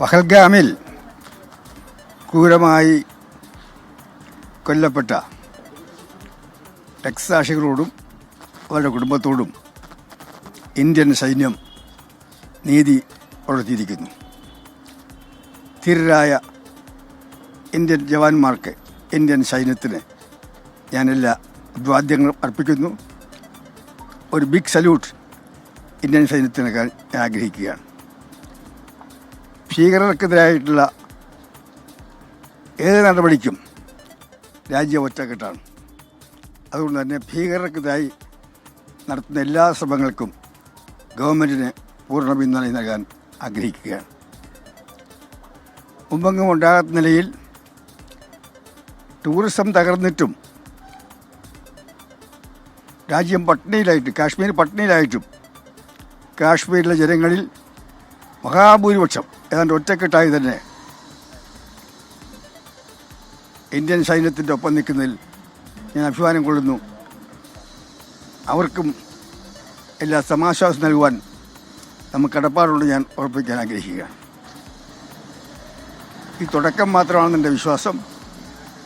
പഹൽഗാമിൽ ക്രൂരമായി കൊല്ലപ്പെട്ട രക്തസാക്ഷികളോടും അവരുടെ കുടുംബത്തോടും ഇന്ത്യൻ സൈന്യം നീതി പുലർത്തിയിരിക്കുന്നു. ധീരരായ ഇന്ത്യൻ ജവാന്മാർക്ക് ഇന്ത്യൻ സൈന്യത്തിന് ഞാനെല്ലാ അഭിവാദ്യങ്ങളും അർപ്പിക്കുന്നു. ഒരു ബിഗ് സല്യൂട്ട് ഇന്ത്യൻ സൈന്യത്തിന് നൽകാൻ ഞാൻ ആഗ്രഹിക്കുകയാണ്. ഭീകരർക്കെതിരായിട്ടുള്ള ഏത് നടപടിക്കും രാജ്യം ഒറ്റക്കെട്ടാണ്. അതുകൊണ്ട് തന്നെ ഭീകരർക്കെതിരായി നടത്തുന്ന എല്ലാ ശ്രമങ്ങൾക്കും ഗവൺമെന്റിന് പൂർണ പിന്തുണ നൽകാൻ ആഗ്രഹിക്കുകയാണ്. മുമ്പെങ്ങും ഉണ്ടാകാത്ത നിലയിൽ ടൂറിസം തകർന്നിട്ടും രാജ്യം പട്ടിണിയിലായിട്ട് കാശ്മീർ പട്ടിണിയിലായിട്ടും കാശ്മീരിലെ ജനങ്ങളിൽ മഹാഭൂരിപക്ഷം. ഏതാണ്ട് ഒറ്റക്കെട്ടായി തന്നെ. ഇന്ത്യൻ സൈന്യത്തിന്റെ ഒപ്പം നിൽക്കുന്നതിൽ ഞാൻ അഭിമാനം കൊള്ളുന്നു. അവർക്കും എല്ലാ സമാശ്വാസം നൽകുവാൻ നമുക്ക് കടപ്പാടുണ്ട് ഞാൻ ഉറപ്പിക്കാൻ ആഗ്രഹിക്കുകയാണ്. ഈ തുടക്കം മാത്രമാണെന്നെന്റെ വിശ്വാസം.